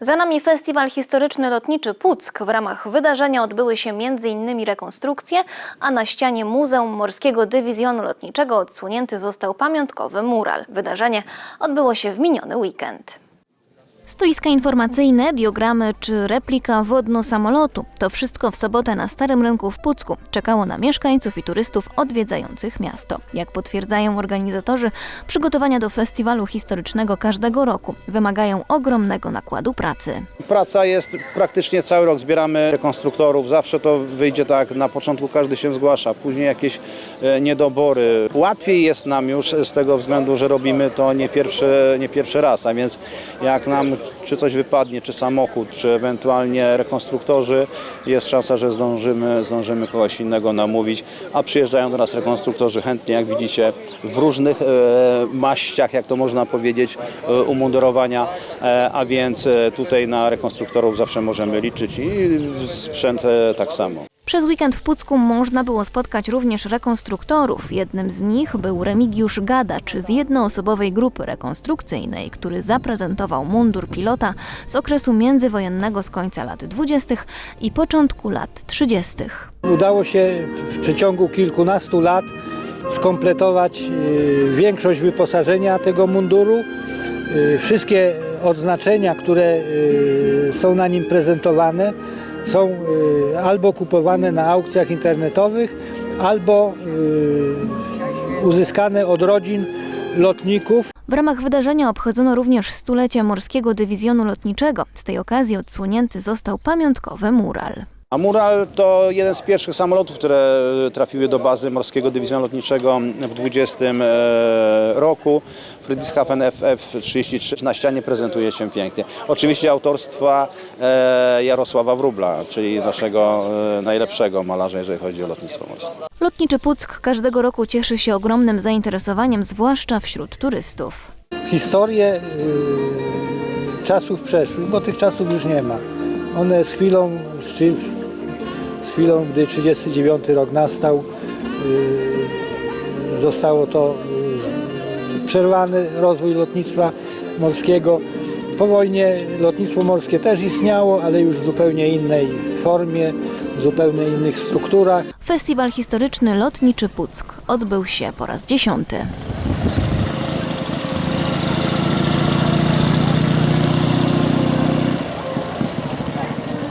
Za nami festiwal historyczny lotniczy Puck. W ramach wydarzenia odbyły się m.in. rekonstrukcje, a na ścianie Muzeum Morskiego Dywizjonu Lotniczego odsłonięty został pamiątkowy mural. Wydarzenie odbyło się w miniony weekend. Stoiska informacyjne, diogramy czy replika wodno-samolotu. To wszystko w sobotę na Starym Rynku w Pucku czekało na mieszkańców i turystów odwiedzających miasto. Jak potwierdzają organizatorzy, przygotowania do festiwalu historycznego każdego roku wymagają ogromnego nakładu pracy. Praca jest praktycznie cały rok. Zbieramy rekonstruktorów. Zawsze to wyjdzie tak, na początku każdy się zgłasza, później jakieś e, niedobory. Łatwiej jest nam już z tego względu, że robimy to nie pierwszy, nie pierwszy raz, a więc jak nam czy coś wypadnie, czy samochód, czy ewentualnie rekonstruktorzy, jest szansa, że zdążymy, zdążymy kogoś innego namówić, a przyjeżdżają do nas rekonstruktorzy chętnie, jak widzicie, w różnych e, maściach, jak to można powiedzieć, e, umundurowania, e, a więc e, tutaj na rekonstruktorów zawsze możemy liczyć i sprzęt tak samo. Przez weekend w Pucku można było spotkać również rekonstruktorów. Jednym z nich był Remigiusz Gadacz z jednoosobowej grupy rekonstrukcyjnej, który zaprezentował mundur pilota z okresu międzywojennego z końca lat 20. i początku lat 30. Udało się w przeciągu kilkunastu lat skompletować y, większość wyposażenia tego munduru. Y, Wszystkie odznaczenia, które y, są na nim prezentowane, są y, albo kupowane na aukcjach internetowych, albo y, uzyskane od rodzin lotników. W ramach wydarzenia obchodzono również stulecie Morskiego Dywizjonu Lotniczego. Z tej okazji odsłonięty został pamiątkowy mural. A Mural to jeden z pierwszych samolotów, które trafiły do bazy Morskiego Dywizjonu Lotniczego w 20 e, roku. Friedrichshafen FF-33 na ścianie prezentuje się pięknie. Oczywiście autorstwa e, Jarosława Wróbla, czyli naszego e, najlepszego malarza, jeżeli chodzi o lotnictwo morskie. Lotniczy Puck każdego roku cieszy się ogromnym zainteresowaniem, zwłaszcza wśród turystów. historię y, czasów przeszłych, bo tych czasów już nie ma. One z chwilą, z, czy, z chwilą gdy 39 rok nastał, y, zostało to y, przerwany rozwój lotnictwa morskiego. Po wojnie lotnictwo morskie też istniało, ale już w zupełnie innej formie, w zupełnie innych strukturach. Festiwal historyczny Lotniczy Puck odbył się po raz dziesiąty.